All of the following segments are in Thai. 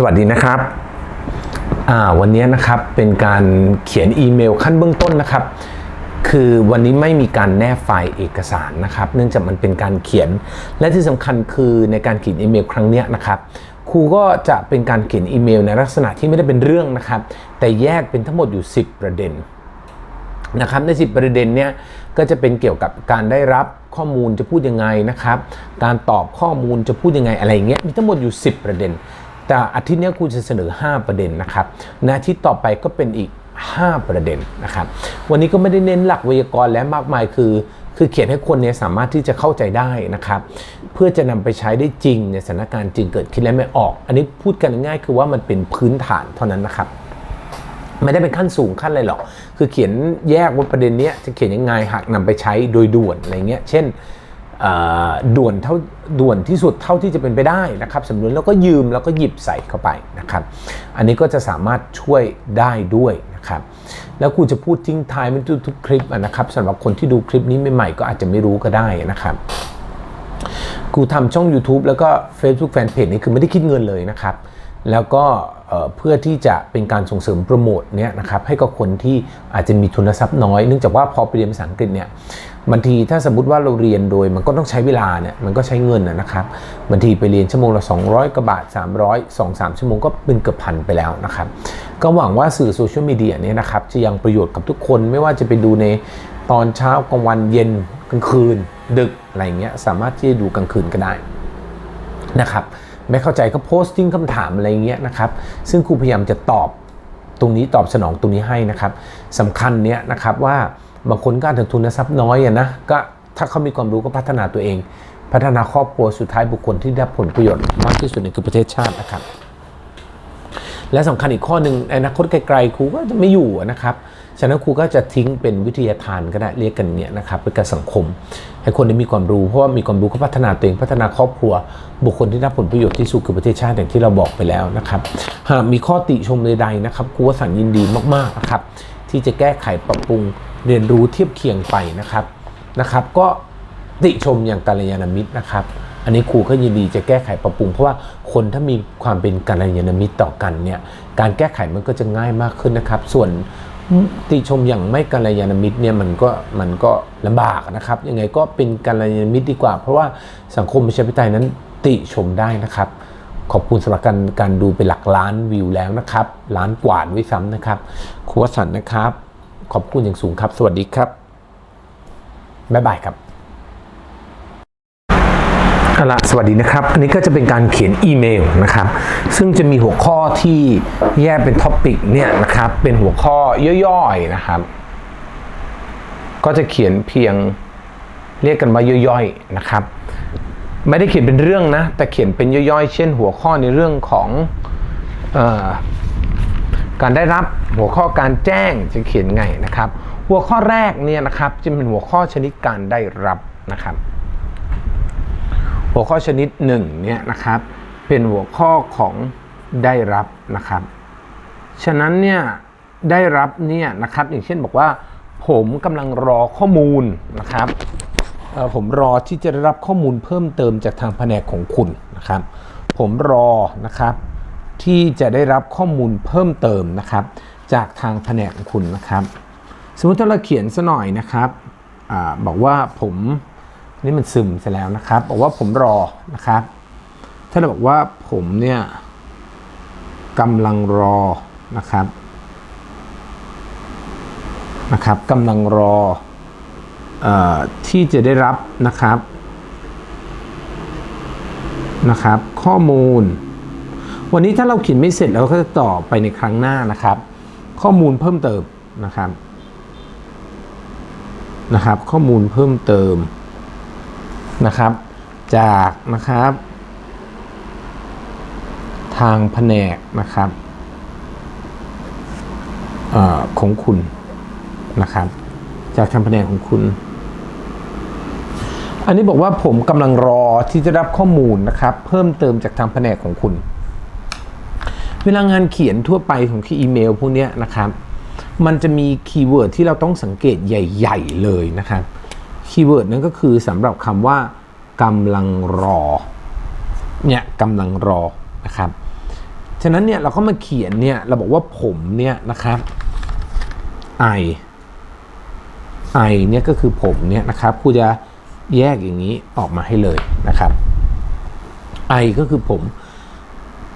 สวัสดีนะครับอ่าวันนี้นะครับเป็นการเขียนอีเมลขั้นเบื้องต้นนะครับ คือวันนี้ไม่มีการแนบไฟล์เอกสารนะครับ เนื่องจากมันเป็นการเขียน และที่สำคัญคือในการเขียนอีเมลครั้งเนี้ยนะครับครูก็จะเป็นการเขียนอีเมลในลักษณะที่ไม่ได้เป็นเรื่องนะครับ แต่แยกเป็นทั้งหมดอยู่ 10 ประเด็นนะครับใน 10 ประเด็นเนี่ยก็จะเป็นเกี่ยวกับการได้รับข้อมูลจะพูดยังไงนะครับ การตอบข้อมูลจะพูดยังไงอะไรเงี้ยมีทั้งหมดอยู่ 10 ประเด็น แต่อาทิตย์เนี้ยครูจะเสนอ 5 ประเด็นนะครับในอาทิตย์ต่อไปก็เป็นอีก 5 ประเด็นนะครับ วันนี้ก็ไม่ได้เน้นหลักไวยากรณ์และมากมายคือคือเขียนให้คนเนี่ยสามารถที่จะเข้าใจได้นะครับ เพื่อจะนำไปใช้ได้จริงในสถานการณ์จริงเกิดขึ้นและไม่ออก อันนี้พูดกันง่ายคือว่ามันเป็นพื้นฐานเท่านั้นนะครับไม่ได้เป็นขั้นสูงขั้นอะไรหรอก คือเขียนแยกว่าประเด็นเนี้ยจะเขียนยังไงหากนำไปใช้โดยด่วนอะไรเงี้ย เช่น ด่วนเท่าด่วนที่สุดเท่าที่จะเป็นไปได้นะครับสำนวนแล้วก็ยืมแล้วก็หยิบใส่เข้าไปนะครับ อันนี้ก็จะสามารถช่วยได้ด้วยนะครับ แล้วกูจะพูดทิ้งท้ายไม่ทุกคลิปนะครับสำหรับคนที่ดูคลิปนี้ใหม่ๆก็อาจจะไม่รู้ก็ได้นะครับกูทำช่อง YouTube แล้วก็ Facebook Fanpage นี่คือไม่ได้คิดเงินเลยนะครับ แล้วก็เอ่อเพื่อที่จะเป็นการส่งเสริมโปรโมทเนี่ยนะครับให้กับคนที่อาจจะมีทุนทรัพย์น้อย เนื่องจากว่าพอไปเรียนภาษาอังกฤษเนี่ย บางทีถ้าสมมติว่าเราเรียนโดยมันก็ต้องใช้เวลาเนี่ยมันก็ใช้เงินนะครับบางทีไปเรียนชั่วโมงละ 200กว่าบาท 300 2 3 ชั่วโมงก็เป็นเกือบพันไปแล้วนะครับก็หวังว่าสื่อโซเชียลมีเดียเนี่ยนะครับจะยังประโยชน์กับทุกคนไม่ว่าจะไปดูในตอนเช้ากลางวันเย็นกลางคืน ดึกอะไรเงี้ยสามารถที่จะดูกลางคืนก็ได้นะครับไม่เข้าใจก็โพสต์ทิ้งคำถามอะไรเงี้ยนะครับซึ่งครูพยายามจะตอบตรงนี้ตอบสนองตรงนี้ให้นะครับสำคัญเนี้ยนะครับว่า บางคนก็อาจจะทุนทรัพย์น้อยอะนะก็ถ้าเขามีความรู้ก็พัฒนาตัวเอง พัฒนาครอบครัวสุดท้ายบุคคลที่ได้ผลประโยชน์มากที่สุดในคือประเทศชาตินะครับ และสำคัญอีกข้อหนึ่งในอนาคตไกลๆครูก็จะไม่อยู่นะครับฉะนั้นครูก็จะทิ้งเป็นวิทยาทานก็ได้เรียกกันเนี่ยนะครับเป็นการสังคม ให้คนได้มีความรู้เพราะว่ามีความรู้ก็พัฒนาตัวเองพัฒนาครอบครัว บุคคลที่ได้ผลประโยชน์ที่สุดคือประเทศชาติอย่างที่เราบอกไปแล้วนะครับหากมีข้อติชมใดๆนะครับครูว่าสันยินดีมากๆนะครับ ที่จะแก้ไขปรับปรุงเรียนรู้เทียบเคียงไปนะครับนะครับ ก็ติชมอย่างกัลยาณมิตรนะครับ อันนี้ครูก็ยินดีจะแก้ไขปรับปรุง เพราะว่าคนถ้ามีความเป็นกัลยาณมิตรต่อกันเนี่ยการแก้ไขมันก็จะง่ายมากขึ้นนะครับ ส่วนติชมอย่างไม่กัลยาณมิตรเนี่ยมันก็มันก็ลำบากนะครับยังไงก็เป็นกัลยาณมิตรดีกว่า เพราะว่าสังคมประชาธิปไตยนั้นติชมได้นะครับ ขอบคุณสำหรับการการดูเป็นหลักล้านวิวแล้วนะครับ ล้านกว่าด้วยซ้ำนะครับครูวสันนะครับ ขอบคุณอย่างสูงครับ สวัสดีครับ บ๊ายบายครับเอาละสวัสดีนะครับ อันนี้ก็จะเป็นการเขียนอีเมลนะครับ ซึ่งจะมีหัวข้อที่แยกเป็นท็อปิกเนี่ยนะครับ เป็นหัวข้อย่อยๆนะครับ ก็จะเขียนเพียงเรียกกันว่าย่อยๆนะครับ ไม่ได้เขียนเป็นเรื่องนะ แต่เขียนเป็นย่อยๆ เช่น หัวข้อในเรื่องของอการได้รับหัวข้อการแจ้งจะเขียนไงนะครับ หัวข้อแรกเนี่ยนะครับจะเป็นหัวข้อชนิดการได้รับนะครับ หัวข้อชนิดหนึ่งเนี่ยนะครับเป็นหัวข้อของได้รับนะครับ ฉะนั้นเนี่ยได้รับเนี่ยนะครับอย่างเช่นบอกว่า ผมกำลังรอข้อมูลนะครับ ผมรอที่จะได้รับข้อมูลเพิ่มเติมจากทางแผนกของคุณนะครับ ผมรอนะครับที่จะได้รับข้อมูลเพิ่มเติมนะครับ จากทางแผนกของคุณนะครับ สมมติถ้าเราเขียนซะหน่อยนะครับอบอกว่าผมนี่มันซึมซะแล้วนะครับ บอกว่าผมรอนะครับ ถ้าเราบอกว่าผมเนี่ยกำลังรอนะครับนะครับกำลังรอ ที่จะได้รับนะครับนะครับ ข้อมูล วันนี้ถ้าเราเขียนไม่เสร็จเราก็จะต่อไปในครั้งหน้านะครับ ข้อมูลเพิ่มเติมนะครับนะครับ ข้อมูลเพิ่มเติมนะครับ จากนะครับ ทางแผนกนะครับอของคุณนะครับ จากทางแผนกของคุณ อันนี้บอกว่าผมกำลังรอที่จะรับข้อมูลนะครับ เพิ่มเติมจากทางแผนกของคุณ เวลางานเขียนทั่วไปของคีย์อีเมลพวกนี้นะครับ มันจะมีคีย์เวิร์ดที่เราต้องสังเกตใหญ่ ๆ เลยนะครับ คีย์เวิร์ดนั้นก็คือสำหรับคำว่ากำลังรอ เนี่ยกำลังรอนะครับ ฉะนั้นเนี่ยเราก็มาเขียนเนี่ยเราบอกว่าผมเนี่ยนะครับ I I เนี่ยก็คือผมเนี่ยนะครับครูจะ แยกอย่างนี้ออกมาให้เลยนะครับ I ก็คือผม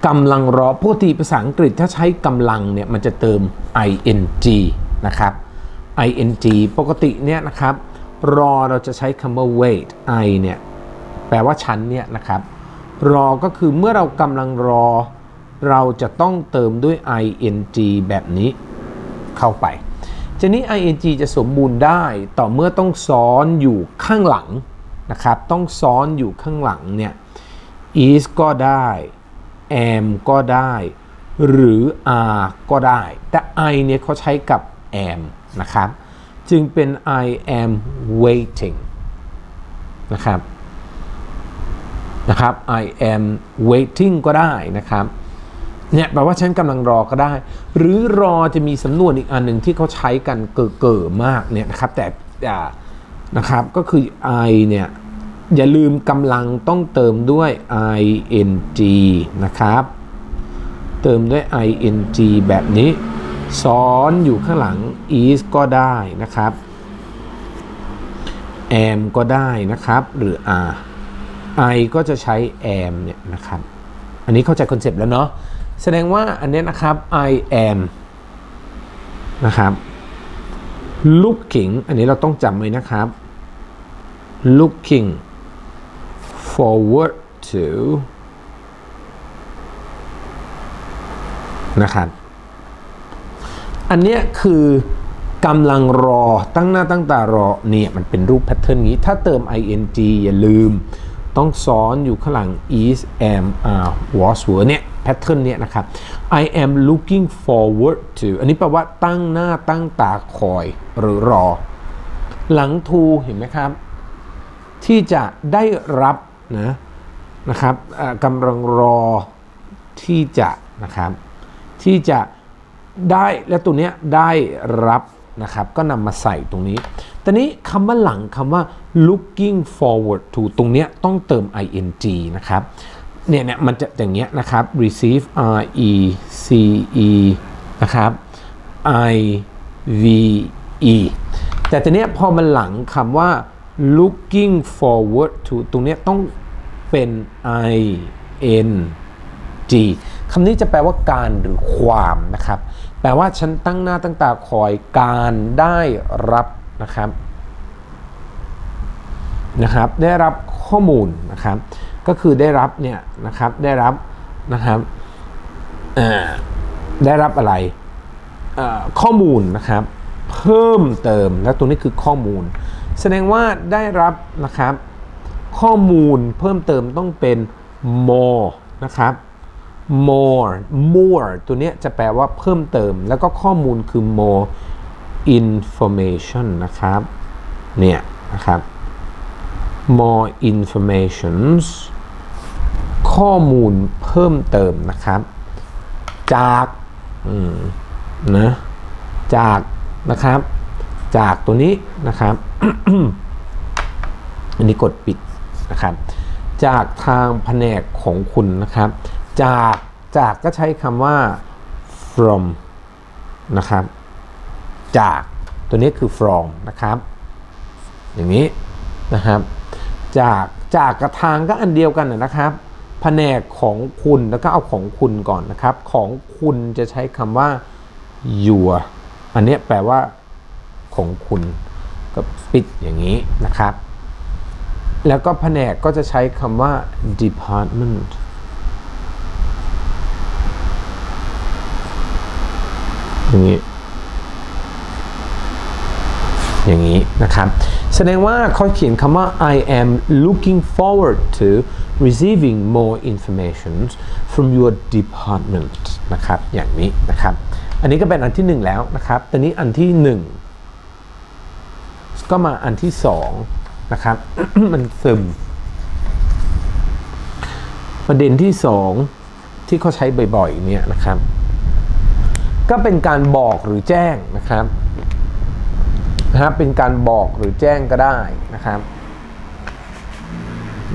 กำลังรอปกติภาษาอังกฤษถ้าใช้กำลังเนี่ยมันจะเติม ing นะครับ ing ปกติเนี่ยนะครับรอเราจะใช้คำว่า wait I เนี่ยแปลว่าฉันเนี่ยนะครับ รอก็คือเมื่อเรากำลังรอ เราจะต้องเติมด้วย ing แบบนี้เข้าไป ทีนี้ ing จะสมบูรณ์ได้ต่อเมื่อต้องซ้อนอยู่ข้างหลังนะครับ ต้องซ้อนอยู่ข้างหลังเนี่ย is ก็ได้ am ก็ได้ หรือ are ก็ได้ แต่ I เนี่ยเขาใช้กับ am นะครับ จึงเป็น I am waiting นะครับนะครับ I am waiting ก็ได้นะครับ เนี่ยแปลว่าฉันกำลังรอก็ได้ หรือรอจะมีสำนวนอีกอันหนึ่งที่เขาใช้กันเก่อๆมากเนี่ยนะครับ แต่นะครับก็คือ I เนี่ยอย่าลืมกำลังต้องเติมด้วย ing นะครับ เติมด้วย ing แบบนี้ ซ้อนอยู่ข้างหลัง is ก็ได้นะครับ am ก็ได้นะครับ หรือ are I ก็จะใช้ am เนี่ยนะครับ อันนี้เข้าใจคอนเซปต์แล้วเนาะ แสดงว่าอันนี้นะครับ I am นะครับ looking อันนี้เราต้องจำไว้นะครับ looking forward to นะครับ อันเนี้ยคือกำลังรอตั้งหน้าตั้งตารอเนี่ยมันเป็นรูปแพทเทิร์นนี้ ถ้าเติม ing อย่าลืม ต้องซ้อนอยู่ข้างหลัง is am are was were เนี่ย แพทเทิร์นเนี่ยนะครับ I am looking forward to อันนี้แปลว่าตั้งหน้าตั้งตาคอยหรือรอ หลัง to เห็นไหมครับ ที่จะได้รับนะนะครับกำลังรอที่จะนะครับ ที่จะได้และตัวเนี้ยได้รับนะครับ ก็นำมาใส่ตรงนี้ตอนนี้คำว่าหลังคำว่า looking forward to ตรงเนี้ยต้องเติม ing นะครับ เนี่ยเนี่ยมันจะอย่างเงี้ยนะครับ receive r e c e นะครับ i v e แต่ตอนเนี้ยพอมันหลังคำว่า looking forward to ตรงเนี้ยต้องเป็น i n g คำนี้จะแปลว่าการหรือความนะครับ แปลว่าฉันตั้งหน้าตั้งตาคอยการได้รับนะครับนะครับ ได้รับข้อมูลนะครับ ก็คือได้รับเนี่ยนะครับได้รับนะครับได้รับอะไรข้อมูลนะครับเพิ่มเติมและตรงนี้คือข้อมูล แสดงว่าได้รับนะครับข้อมูลเพิ่มเติมต้องเป็น more นะครับ more more ตัวนี้จะแปลว่าเพิ่มเติม แล้วก็ข้อมูลคือ more information นะครับ เนี่ยนะครับ more informations ข้อมูลเพิ่มเติมนะครับ จากนะจากนะครับ จากตัวนี้นะครับอันนี้กดปิดนะครับ จากทางแผนกของคุณนะครับ จากจากก็ใช้คำว่า from นะครับ จากตัวนี้คือ from นะครับ อย่างนี้นะครับ จากจากกับทางก็อันเดียวกันนะครับ แผนกของคุณแล้วก็เอาของคุณก่อนนะครับ ของคุณจะใช้คำว่า your อันนี้แปลว่าของคุณกับปิดอย่างนี้นะครับ แล้วก็แผนกก็จะใช้คำว่า department อย่างนี้ อย่างนี้นะครับ แสดงว่าเขาเขียนคำว่า I am looking forward to receiving more information from your department นะครับ อย่างนี้นะครับ อันนี้ก็เป็นอันที่หนึ่งแล้วนะครับตอนนี้อันที่หนึ่งก็มาอันที่สองนะครับ มันซึม ประเด็นที่สองที่เขาใช้บ่อยๆเนี่ยนะครับ ก็เป็นการบอกหรือแจ้งนะครับนะครับเป็นการบอกหรือแจ้งก็ได้นะครับ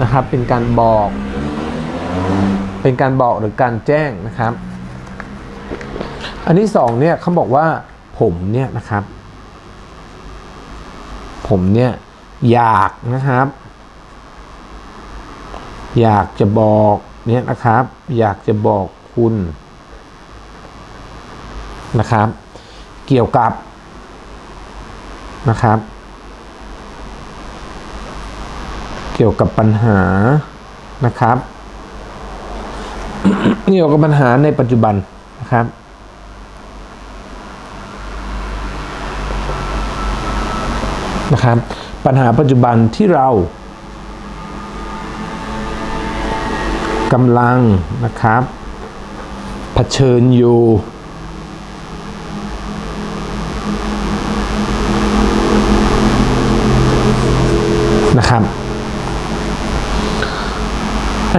นะครับ เป็นการบอก เป็นการบอกหรือการแจ้งนะครับ อันที่สองเนี่ยเขาบอกว่าผมเนี่ยนะครับ ผมเนี่ยอยากนะครับ อยากจะบอกเนี่ยนะครับ อยากจะบอกคุณนะครับ เกี่ยวกับนะครับ เกี่ยวกับปัญหานะครับ เกี่ยวกับปัญหาในปัจจุบันนะครับนะครับปัญหาปัจจุบันที่เรากำลังนะครับเผชิญอยู่นะครับ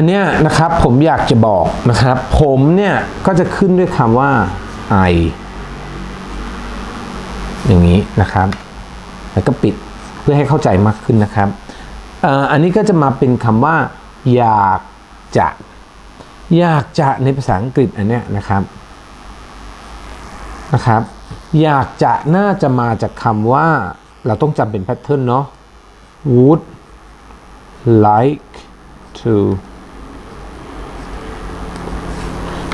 อันเนี้ยนะครับผมอยากจะบอกนะครับ ผมเนี่ยก็จะขึ้นด้วยคำว่า I อย่างนี้นะครับ แล้วก็ปิดเพื่อให้เข้าใจมากขึ้นนะครับอันนี้ก็จะมาเป็นคำว่า อยากจะ อยากจะในภาษาอังกฤษอันเนี้ยนะครับนะครับ อยากจะน่าจะมาจากคำว่า เราต้องจำเป็นแพทเทิร์นเนาะ would like to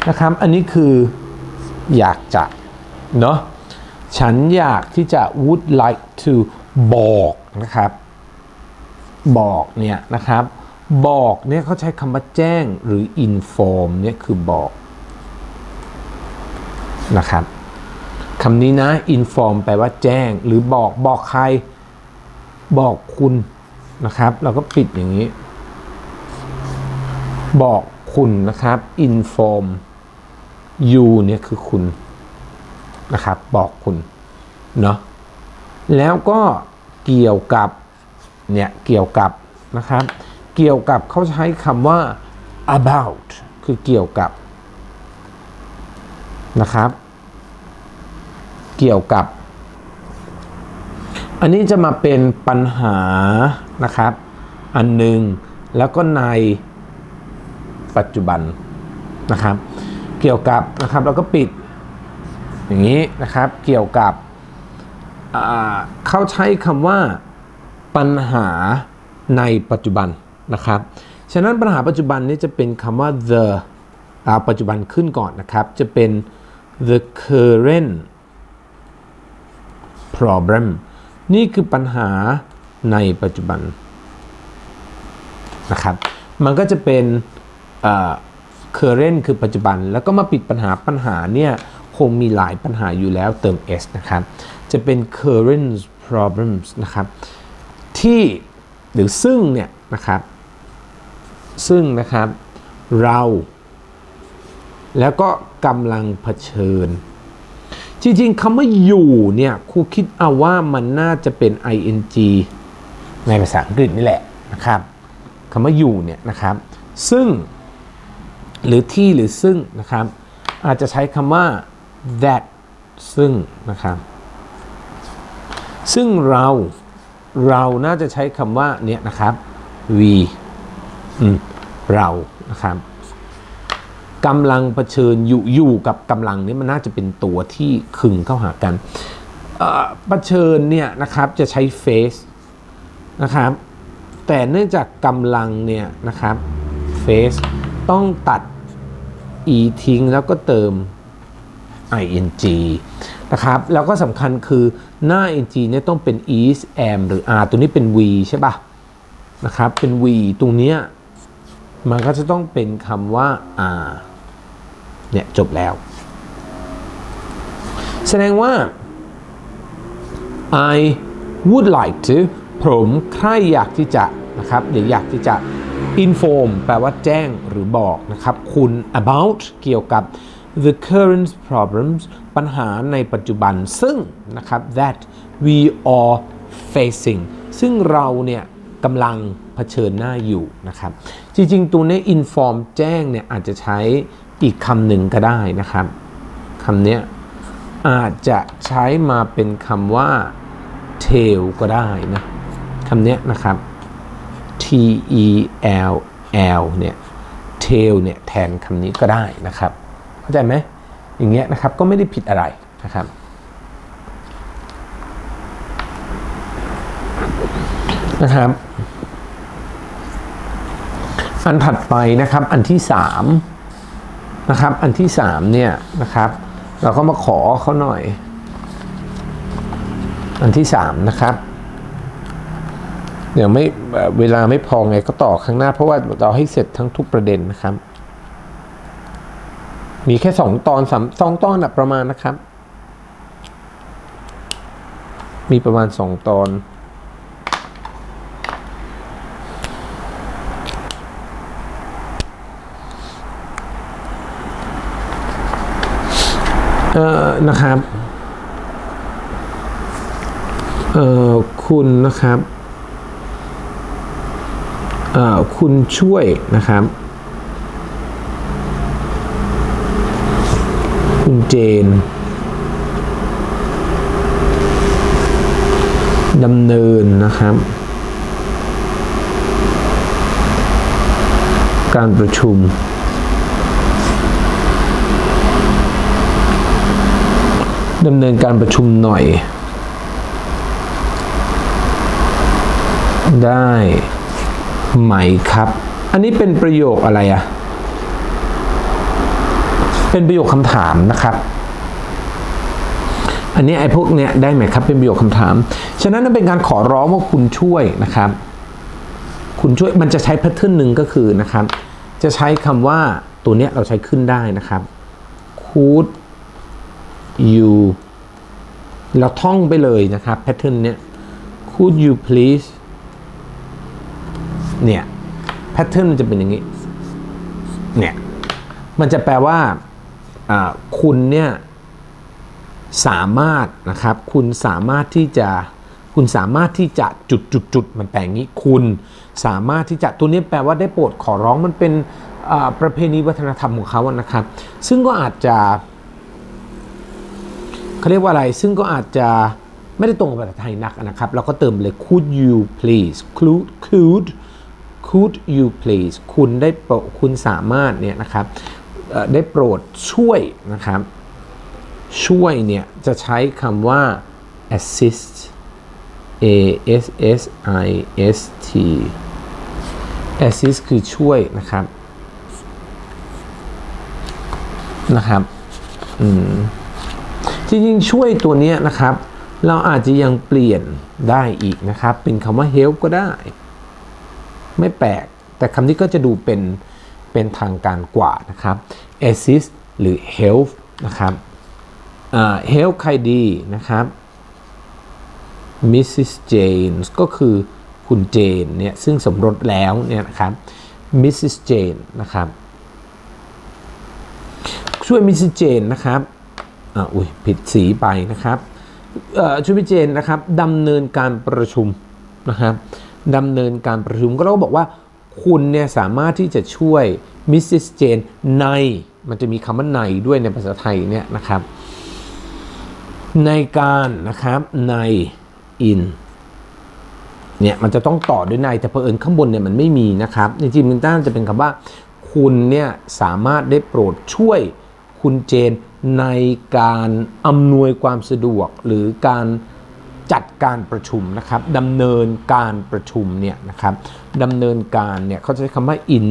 นะครับ อันนี้คืออยากจะ เนาะฉันอยากที่จะ would like to บอกนะครับ บอกเนี่ยนะครับ บอกเนี่ยเขาใช้คำว่าแจ้งหรือ inform เนี่ยคือบอกนะครับคำนี้นะ inform แปลว่าแจ้ง หรือบอกบอกใคร บอกคุณนะครับ เราก็ปิดอย่างนี้ บอกคุณนะครับ inform you เนี่ยคือคุณนะครับ บอกคุณเนาะแล้วก็เกี่ยวกับเนี่ยเกี่ยวกับนะครับ เกี่ยวกับเขาใช้คำว่า about คือเกี่ยวกับนะครับ เกี่ยวกับ อันนี้จะมาเป็นปัญหานะครับ อันหนึ่งแล้วก็ในปัจจุบันนะครับ เกี่ยวกับนะครับเราก็ปิด อย่างนี้นะครับเกี่ยวกับเขาใช้คำว่าปัญหาในปัจจุบันนะครับ ฉะนั้นปัญหาปัจจุบันนี้จะเป็นคำว่า the อ่าปัจจุบันขึ้นก่อนนะครับ จะเป็น the current problem นี่คือปัญหาในปัจจุบันนะครับ มันก็จะเป็น current คือปัจจุบัน แล้วก็มาปิดปัญหาปัญหาเนี่ยคงมีหลายปัญหาอยู่แล้วเติม s นะครับ จะเป็น current problems นะครับ ที่หรือซึ่งเนี่ยนะครับ ซึ่งนะครับเรา แล้วก็กำลังเผชิญ จริงๆคำว่าอยู่เนี่ยครูคิดเอาว่ามันน่าจะเป็น ing ในภาษาอังกฤษนี่แหละนะครับคำว่าอยู่เนี่ยนะครับ ซึ่ง หรือที่หรือซึ่งนะครับ อาจจะใช้คำว่า that ซึ่งนะครับ ซึ่งเราเราน่าจะใช้คำว่าเนี่ยนะครับ we เรานะครับกำลังเผชิญอยู่อยู่กับกำลังนี้มันน่าจะเป็นตัวที่ขึงเข้าหากันเผชิญเนี่ยนะครับจะใช้ face นะครับ แต่เนื่องจากกำลังเนี่ยนะครับ face ต้องตัด e ทิ้งแล้วก็เติม ing นะครับ แล้วก็สำคัญคือหน้า ing เนี่ยต้องเป็น is am หรือ are ตัวนี้เป็น we ใช่ปะนะครับ เป็น we ตรงเนี้ยมันก็จะต้องเป็นคำว่า are เนี่ยจบแล้ว แสดงว่า I would like to ผมใครอยากที่จะนะครับหรืออยากที่จะ inform แปลว่าแจ้งหรือบอกนะครับ คุณ about เกี่ยวกับ the current problems ปัญหาในปัจจุบันซึ่งนะครับ that we are facing ซึ่งเราเนี่ยกำลังเผชิญหน้าอยู่นะครับ จริงๆ ตัวนี้ inform แจ้งเนี่ยอาจจะใช้อีกคำหนึ่งก็ได้นะครับคำนี้อาจจะใช้มาเป็นคำว่า tell ก็ได้นะคำนี้นะครับ E L L เนี่ย tail เนี่ยแทนคำนี้ก็ได้นะครับ เข้าใจไหมอย่างเงี้ยนะครับก็ไม่ได้ผิดอะไรนะครับนะครับ อันถัดไปนะครับอันที่สามนะครับอันที่สามเนี่ยนะครับ เราก็มาขอเขาหน่อย อันที่สามนะครับ เดี๋ยวไม่เวลาไม่พอไงก็ต่อข้างหน้า เพราะว่าเราให้เสร็จทั้งทุกประเด็นนะครับ มีแค่สองตอนสามสองตอนนะประมาณนะครับ มีประมาณสองตอนเอ่อนะครับ เอ่อคุณนะครับ คุณช่วยนะครับ คุณเจนดำเนินนะครับ การประชุม ดำเนินการประชุมหน่อย ได้ ไหมครับ อันนี้เป็นประโยคอะไรอะเป็นประโยคคำถามนะครับ อันนี้ไอ้พวกเนี้ยได้ไหมครับ เป็นประโยคคำถาม ฉะนั้นนั่นเป็นการขอร้องว่าคุณช่วยนะครับ คุณช่วยมันจะใช้แพทเทิร์นหนึ่งก็คือนะครับ จะใช้คำว่าตัวเนี้ยเราใช้ขึ้นได้นะครับ could you เราท่องไปเลยนะครับแพทเทิร์นเนี้ย could you please เนี่ยแพทเทิร์นมันจะเป็นอย่างนี้ เนี่ย มันจะแปลว่าคุณเนี่ยสามารถนะครับ คุณสามารถที่จะคุณสามารถที่จะจุดจุดจุดมันแปลงนี้คุณสามารถที่จะตัวนี้แปลว่าได้โปรดขอร้องมันเป็นประเพณีวัฒนธรรมของเขานะครับ ซึ่งก็อาจจะเขาเรียกว่าอะไร ซึ่งก็อาจจะไม่ได้ตรงกับภาษาไทยนักนะครับ เราก็เติมเลย could you please could could could you please คุณได้คุณสามารถเนี่ยนะครับได้โปรดช่วยนะครับ ช่วยเนี่ยจะใช้คำว่า assist a s s i s t assist คือช่วยนะครับนะครับอืมจริงๆช่วยตัวเนี้ยนะครับ เราอาจจะยังเปลี่ยนได้อีกนะครับ เป็นคำว่า help ก็ได้ ไม่แปลก แต่คำนี้ก็จะดูเป็นเป็นทางการกว่านะครับ assist หรือ help นะครับ help ใครดีนะครับ Mrs. Jane ก็คือคุณเจนเนี่ยซึ่งสมรสแล้วเนี่ยนะครับ Mrs. Jane นะครับ ช่วยมิสซิสเจนะครับอ่าอุ้ยผิดสีไปนะครับช่วยมิสซิสเจนนะครับดำเนินการประชุมนะครับ ดำเนินการประชุมก็เราก็บอกว่าคุณเนี่ยสามารถที่จะช่วยมิสซิสเจนในมันจะมีคำว่าในด้วยในภาษาไทยเนี่ยนะครับ ในการนะครับใน in เนี่ยมันจะต้องต่อด้วยในแต่เผอิญข้างบนเนี่ยมันไม่มีนะครับจริงๆมันน่าจะเป็นคำว่า คุณเนี่ยสามารถได้โปรดช่วยคุณเจนในการอำนวยความสะดวกหรือการ จัดการประชุมนะครับดำเนินการประชุมเนี่ยนะครับดำเนินการเนี่ยเขาใช้คำว่า in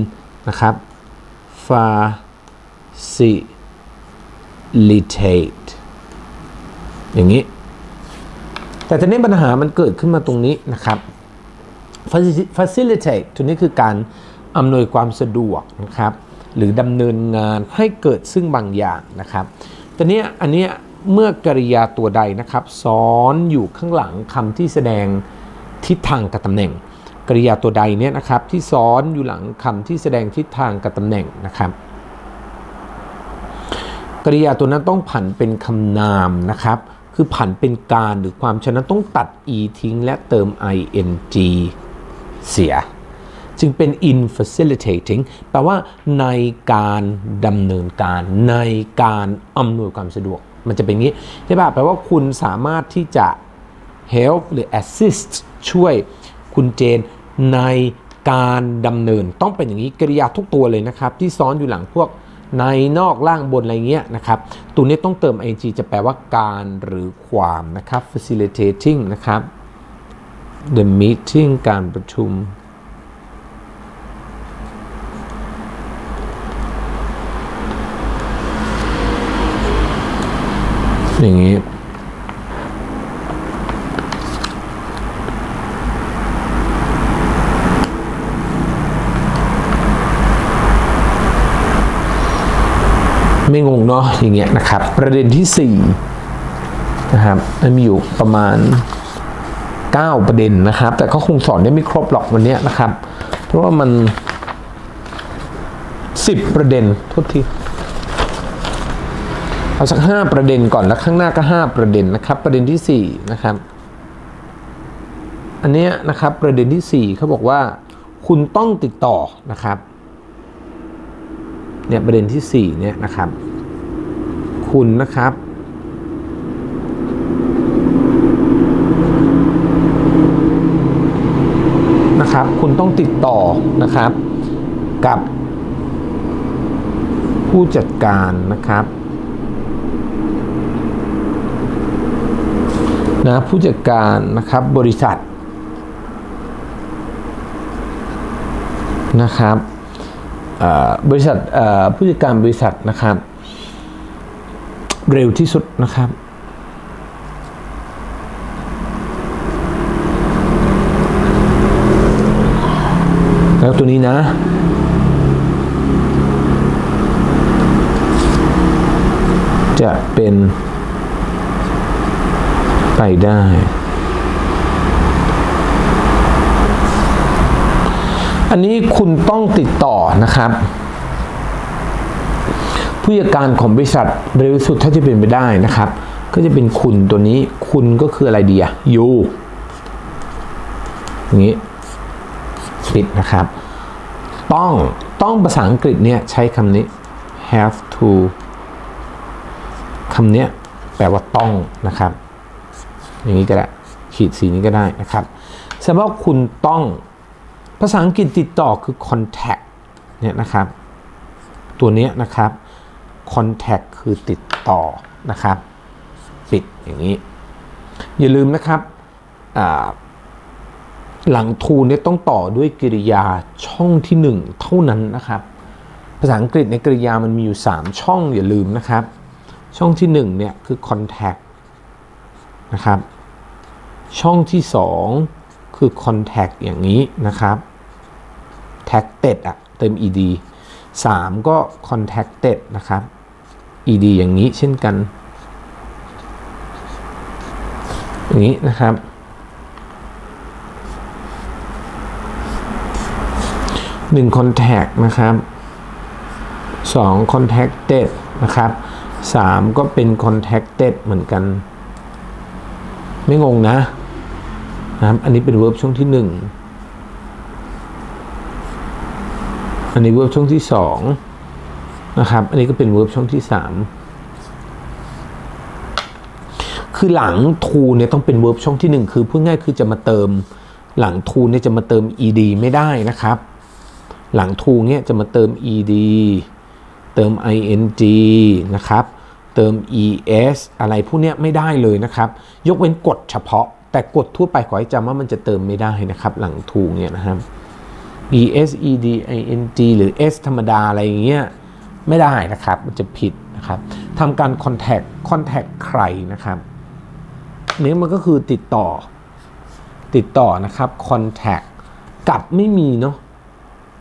นะครับ facilitate อย่างนี้ แต่ทีนี้ปัญหามันเกิดขึ้นมาตรงนี้นะครับ facilitate ตัวนี้คือการอำนวยความสะดวกนะครับ หรือดำเนินงานให้เกิดซึ่งบางอย่างนะครับตอนนี้อันเนี้ย เมื่อกริยาตัวใดนะครับซ้อนอยู่ข้างหลังคำที่แสดงทิศทางกับตำแหน่ง กริยาตัวใดเนี่ยนะครับที่ซ้อนอยู่หลังคำที่แสดงทิศทางกับตำแหน่งนะครับ กริยาตัวนั้นต้องผันเป็นคำนามนะครับ คือผันเป็นการหรือความฉะนั้นต้องตัด e ทิ้งและเติม ing เสีย จึงเป็น in facilitating แปลว่าในการดำเนินการในการอำนวยความสะดวก มันจะเป็นงี้ใช่ป่ะแปลว่าคุณสามารถที่จะ help หรือ assist ช่วยคุณเจนในการดำเนินต้องเป็นอย่างนี้กริยาทุกตัวเลยนะครับ ที่ซ้อนอยู่หลังพวกในนอกล่างบนอะไรเงี้ยนะครับ ตัวนี้ต้องเติม ing จะแปลว่าการหรือความนะครับ facilitating นะครับ the meeting การประชุม อย่างนี้ ไม่งงเนาะอย่างเงี้ยนะครับ ประเด็นที่4นะครับมันมีอยู่ประมาณ 9 ประเด็นนะครับ แต่ก็คงสอนได้ไม่ครบหรอกวันเนี้ยนะครับ เพราะว่ามัน 10 ประเด็นโทษที เอาสัก5ประเด็นก่อนแล้วข้างหน้าก็5ประเด็นนะครับ ประเด็นที่4นะครับ อันเนี้ยนะครับประเด็นที่4เขาบอกว่า คุณต้องติดต่อนะครับเนี่ยประเด็นที่4เนี่ยนะครับ คุณนะครับ นะครับ คุณต้องติดต่อนะครับกับผู้จัดการนะครับ นะผู้จัดการนะครับบริษัทนะครับบริษัทผู้จัดการบริษัทนะครับ เร็วที่สุดนะครับแล้วตัวนี้นะจะเป็น ไปได้ อันนี้คุณต้องติดต่อนะครับ ผู้จัดการของบริษัทเร็วสุดถ้าจะเป็นไปได้นะครับ ก็จะเป็นคุณตัวนี้คุณก็คืออะไรดีอะยูอย่างนี้ปิดนะครับ ต้องต้องภาษาอังกฤษเนี่ยใช้คำนี้ have to คำเนี้ยแปลว่าต้องนะครับ อย่างนี้ก็ได้ขีดสีนี้ก็ได้นะครับสำหรับคุณต้องภาษาอังกฤษติดต่อคือ contact เนี่ยนะครับ ตัวนี้นะครับ contact คือติดต่อนะครับ ปิดอย่างนี้ อย่าลืมนะครับหลังทูเนี่ยต้องต่อด้วยกริยาช่องที่ 1 เท่านั้นนะครับ ภาษาอังกฤษในกริยามันมีอยู่ 3 ช่องอย่าลืมนะครับ ช่องที่1เนี่ยคือ contact นะครับ ช่องที่ 2 คือ contact อย่างนี้นะครับ tacted อะเติม ed 3 ก็ contacted นะครับ ed อย่างนี้เช่นกัน อย่างนี้นะครับหนึ่ง contact นะครับสอง contacted นะครับสามก็เป็น contacted เหมือนกัน ไม่งงนะ นะครับ อันนี้เป็น verb ช่วงที่หนึ่ง อันนี้ verb ช่วงที่สองนะครับ อันนี้ก็เป็น verb ช่วงที่สามคือหลัง to เนี่ยต้องเป็น verb ช่องที่หนึ่งคือพูดง่ายคือจะมาเติมหลัง to เนี่ยจะมาเติม ed ไม่ได้นะครับ หลัง to เนี่ยจะมาเติม ed เติม ing นะครับ เติม es อะไรพวกเนี้ยไม่ได้เลยนะครับ ยกเว้นกฎเฉพาะ แต่กฎทั่วไปขอให้จำว่ามันจะเติมไม่ได้นะครับ หลัง to เนี่ยนะครับ es ed ing หรือ s ธรรมดาอะไรอย่างเงี้ยไม่ได้นะครับ มันจะผิดนะครับทำการ contact contact ใครนะครับนี้มันก็คือติดต่อติดต่อนะครับ contact กับไม่มีเนาะ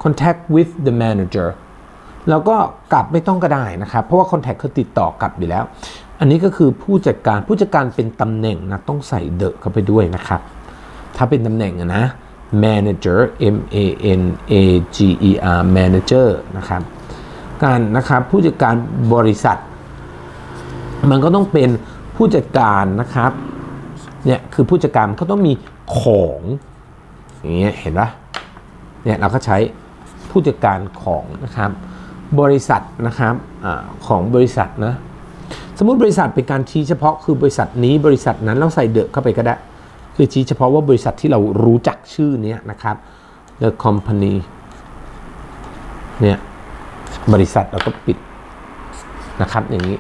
contact with the manager แล้วก็กลับไม่ต้องก็ได้นะครับ เพราะว่า contact คือติดต่อกลับอยู่แล้ว อันนี้ก็คือผู้จัดการผู้จัดการเป็นตำแหน่งนะต้องใส่ the เข้าไปด้วยนะครับ ถ้าเป็นตำแหน่งอะนะ manager m a n a g e r manager นะครับการนะครับผู้จัดการบริษัท มันก็ต้องเป็นผู้จัดการนะครับเนี่ยคือผู้จัดการมันก็ต้องมีของอย่างเงี้ยเห็นปะเนี่ยเราก็ใช้ผู้จัดการของนะครับบริษัทนะครับอของบริษัทนะ สมมติบริษัทเป็นการชี้เฉพาะคือบริษัทนี้บริษัทนั้นเราใส่เดอะเข้าไปก็ได้ คือชี้เฉพาะว่าบริษัทที่เรารู้จักชื่อเนี้ยนะครับ the company เนี่ยบริษัทเราก็ปิดนะครับอย่างนี้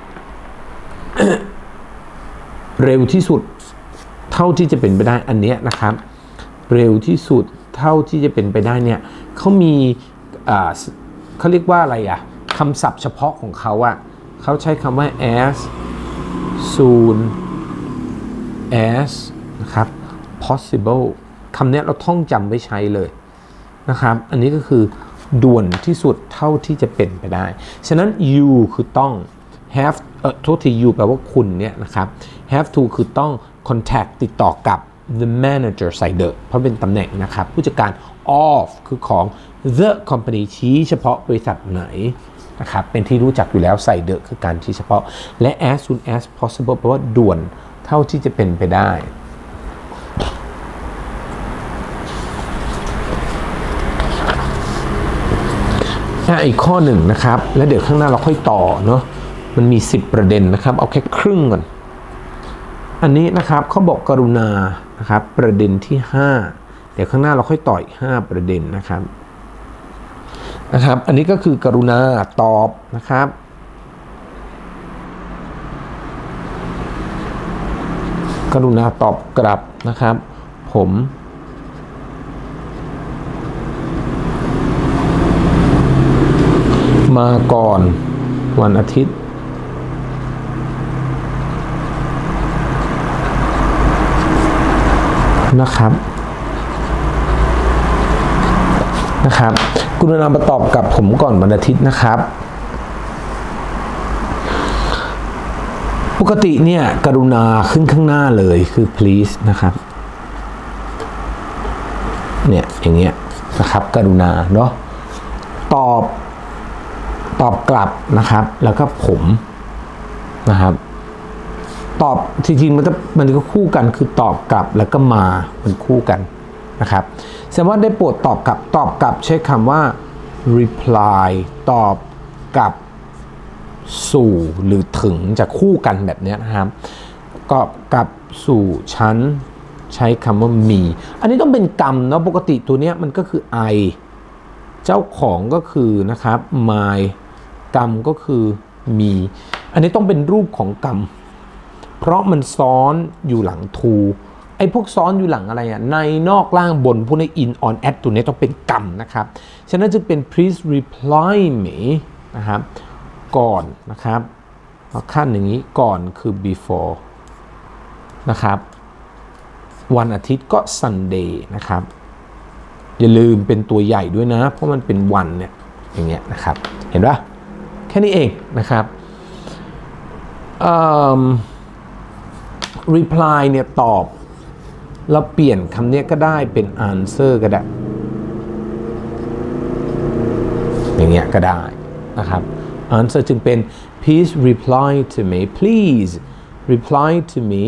เร็วที่สุดเท่าที่จะเป็นไปได้อันเนี้ยนะครับ เร็วที่สุดเท่าที่จะเป็นไปได้เนี่ยเขามีเขาเรียกว่าอะไรอะคำศัพท์เฉพาะของเขาอะ เขาใช้คำว่า as soon as นะครับ possible คำนี้เราท่องจำไว้ใช้เลยนะครับ อันนี้ก็คือด่วนที่สุดเท่าที่จะเป็นไปได้ ฉะนั้น you คือต้อง have เอ่อโทษที you แปลว่าคุณเนี่ยนะครับ have to คือต้อง contact ติดต่อกับ the manager ใส่ the เพราะเป็นตำแหน่งนะครับ ผู้จัดการ of คือของ the company ชี้เฉพาะบริษัทไหน นะครับเป็นที่รู้จักอยู่แล้วใส่ the คือการชี้เฉพาะ และ as soon as possible แปลว่าด่วนเท่าที่จะเป็นไปได้อีกข้อหนึ่งนะครับ แล้วเดี๋ยวข้างหน้าเราค่อยต่อเนาะมันมี 10 ประเด็นนะครับ เอาแค่ครึ่งก่อน อันนี้นะครับเขาบอกกรุณานะครับ ประเด็นที่ 5 เดี๋ยวข้างหน้าเราค่อยต่ออีก5ประเด็นนะครับ นะครับ อันนี้ก็คือกรุณาตอบนะครับ กรุณาตอบกลับนะครับ ผมมาก่อนวันอาทิตย์ นะครับ นะครับ กรุณามาตอบกับผมก่อนวันอาทิตย์นะครับ ปกติเนี่ยกรุณาขึ้นข้างหน้าเลยคือ please นะครับ เนี่ยอย่างเงี้ยนะครับกรุณาเนาะตอบตอบกลับนะครับ แล้วก็ผมนะครับ ตอบจริงๆมันก็มันก็คู่กันคือตอบกลับแล้วก็มามันคู่กัน นะครับแสดงว่าได้โปรดตอบกลับตอบกลับใช้คำว่า reply ตอบกลับสู่หรือถึงจะคู่กันแบบนี้นะครับก็กลับสู่ฉันใช้คำว่ามี อันนี้ต้องเป็นกรรมเนาะปกติตัวเนี้ยมันก็คือ I เจ้าของก็คือนะครับ my กรรมก็คือมี อันนี้ต้องเป็นรูปของกรรม เพราะมันซ้อนอยู่หลัง to อ้พวกซ้อนอยู่หลังอะไรอะในนอกล่างบนพวกนี้ in on at ตัวนี้ต้องเป็นกรรมนะครับ ฉะนั้นจะเป็น please reply me นะครับก่อนนะครับขั้นอย่างนี้ก่อนคือ before นะครับ วันอาทิตย์ก็ Sunday นะครับ อย่าลืมเป็นตัวใหญ่ด้วยนะ เพราะมันเป็นวันเนี่ยอย่างเงี้ยนะครับ เห็นปะแค่นี้เองนะครับ reply เนี่ยตอบ เราเปลี่ยนคำเนี้ยก็ได้เป็น answer ก็ได้ อย่างเงี้ยก็ได้นะครับ answer จึงเป็น please reply to me please reply to me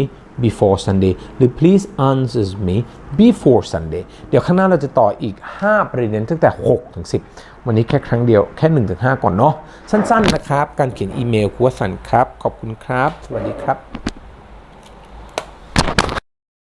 before Sunday หรือ please answer me before Sunday เดี๋ยวข้างหน้าเราจะต่ออีก 5 ประเด็นตั้งแต่ 6 ถึง 10 วันนี้แค่ครั้งเดียวแค่ 1 ถึง 5 ก่อนเนาะสั้นๆนะครับ การเขียนอีเมลครูวสันครับ ขอบคุณครับ สวัสดีครับ